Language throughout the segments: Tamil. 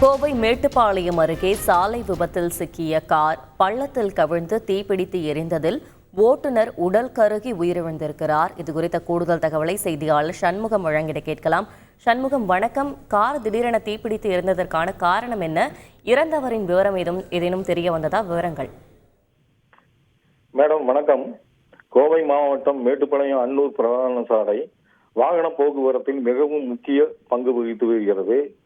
கோவை மேட்டுப்பாளையம் அருகே சாலை விபத்தில் சிக்கிய கார் பள்ளத்தில் கவிழ்ந்து தீப்பிடித்து எரிந்ததில் ஓட்டுநர் உடல் கருகி உயிரிழந்திருக்கிறார். இது குறித்த கூடுதல் தகவலை செய்தியாளர் சண்முகம் வழங்கிட கேட்கலாம். சண்முகம் வணக்கம். கார் திடீரென தீப்பிடித்து எரிந்ததற்கான காரணம் என்ன? இறந்தவரின் விவரம் ஏதும் ஏதேனும் தெரிய வந்ததா? விவரங்கள். மேடம் வணக்கம். கோவை மாவட்டம் மேட்டுப்பாளையம் அன்னூர் பிரதான சாலை வாகன போக்குவரத்தில் மிகவும் முக்கிய பங்கு வகித்து வருகிறது.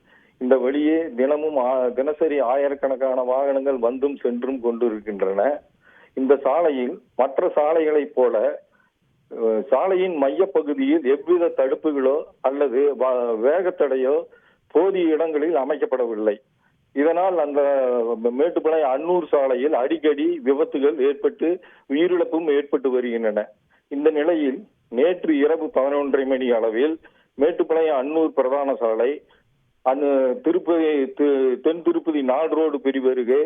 இந்த வழியே தினமும் தினசரி ஆயிரக்கணக்கான வாகனங்கள் வந்தும் சென்றும் கொண்டிருக்கின்றன. இந்த சாலையில் மற்ற சாலைகளைப் போல சாலையின் மையப்பகுதியில் எவ்வித தடுப்புகளோ அல்லது வேகத்தடையோ போதிய இடங்களில் அமைக்கப்படவில்லை. இதனால் அந்த மேட்டுப்பாளையம் அன்னூர் சாலையில் அடிக்கடி விபத்துகள் ஏற்பட்டு உயிரிழப்பும் ஏற்பட்டு வருகின்றன. இந்த நிலையில் நேற்று இரவு பதினொன்றரை மணி அளவில் மேட்டுப்பாளையம் அன்னூர் பிரதான சாலை அந்த திருப்பதி தென் திருப்பதி நாடு ரோடு பிரிவு அருகே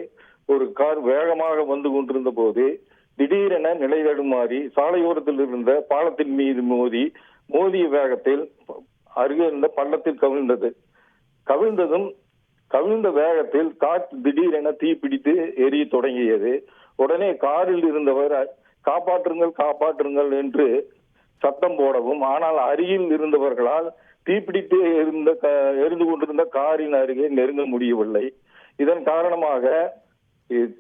ஒரு கார் வேகமாக வந்து கொண்டிருந்த போது திடீரென நிலை தடுமாறி சாலையோரத்தில் இருந்த பாலத்தின் மீது மோதி மோதிய வேகத்தில் அருகே இருந்த பள்ளத்தில் கவிழ்ந்தது. கவிழ்ந்ததும் கவிழ்ந்த வேகத்தில் காற்று திடீரென தீப்பிடித்து எரிய தொடங்கியது. உடனே காரில் இருந்தவர் காப்பாற்றுங்கள் காப்பாற்றுங்கள் என்று சத்தம் போடவும் ஆனால் அருகில் இருந்தவர்களால் தீப்பிடித்து இருந்த எரிந்து கொண்டிருந்த காரின் அருகே நெருங்க முடியவில்லை. இதன் காரணமாக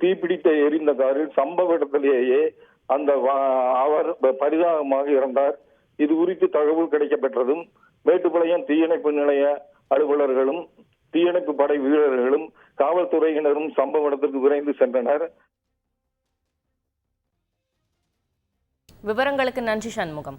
தீப்பிடித்த எரிந்த காரில் சம்பவ இடத்திலேயே அந்த அவர் பரிதாபமாக இறந்தார். இது குறித்து தகவல் கிடைக்கப்பெற்றதும் மேட்டுப்பாளையம் தீயணைப்பு நிலைய அலுவலர்களும் தீயணைப்பு படை வீரர்களும் காவல்துறையினரும் சம்பவ இடத்திற்கு விரைந்து சென்றனர். விவரங்களுக்கு நன்றி சண்முகம்.